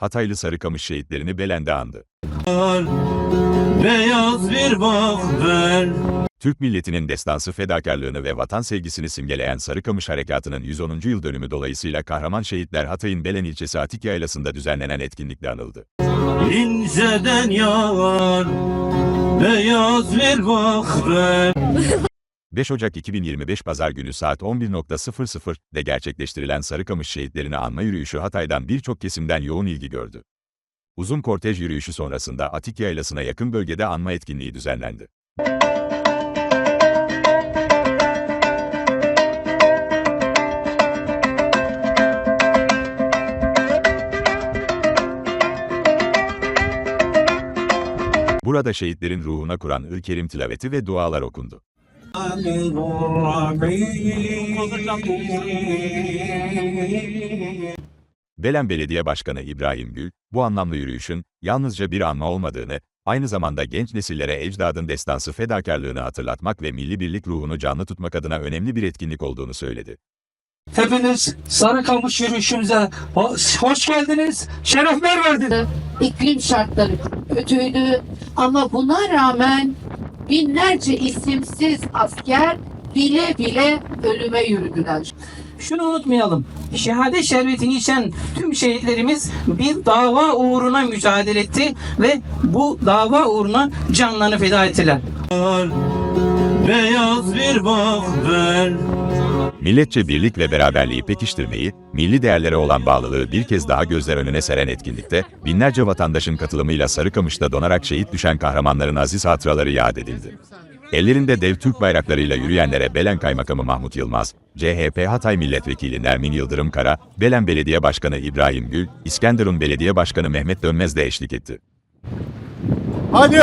Hataylı Sarıkamış şehitlerini Belen'de andı. Beyaz bir bahver Türk milletinin destansı fedakarlığını ve vatan sevgisini simgeleyen Sarıkamış Harekatı'nın 110. yıl dönümü dolayısıyla kahraman şehitler Hatay'ın Belen ilçesi Atik Yaylası'nda düzenlenen etkinlikle anıldı. inceden yağar Beyaz bir bahver 5 Ocak 2025 Pazar günü saat 11.00'de gerçekleştirilen Sarıkamış şehitlerini anma yürüyüşü Hatay'dan birçok kesimden yoğun ilgi gördü. Uzun kortej yürüyüşü sonrasında Atik Yaylası'na yakın bölgede anma etkinliği düzenlendi. Burada şehitlerin ruhuna Kur'an-ı Kerim tilaveti ve dualar okundu. Belen Belediye Başkanı İbrahim Gül, bu anlamlı yürüyüşün yalnızca bir anma olmadığını, aynı zamanda genç nesillere ecdadın destansı fedakarlığını hatırlatmak ve milli birlik ruhunu canlı tutmak adına önemli bir etkinlik olduğunu söyledi. Hepiniz Sarıkamış yürüyüşümüze ho- hoş geldiniz, şerefler verdiniz. İklim şartları kötüydü ama buna rağmen binlerce isimsiz asker bile bile ölüme yürüdüler. Şunu unutmayalım, şehadet şerbetini içen tüm şehitlerimiz bir dava uğruna mücadele etti ve bu dava uğruna canlarını feda ettiler. Beyaz bir bahver Milletçe birlik ve beraberliği pekiştirmeyi, milli değerlere olan bağlılığı bir kez daha gözler önüne seren etkinlikte, binlerce vatandaşın katılımıyla Sarıkamış'ta donarak şehit düşen kahramanların aziz hatıraları yad edildi. Ellerinde dev Türk bayraklarıyla yürüyenlere Belen Kaymakamı Mahmut Yılmaz, CHP Hatay Milletvekili Nermin Yıldırım Kara, Belen Belediye Başkanı İbrahim Gül, İskenderun Belediye Başkanı Mehmet Dönmez de eşlik etti. Hadi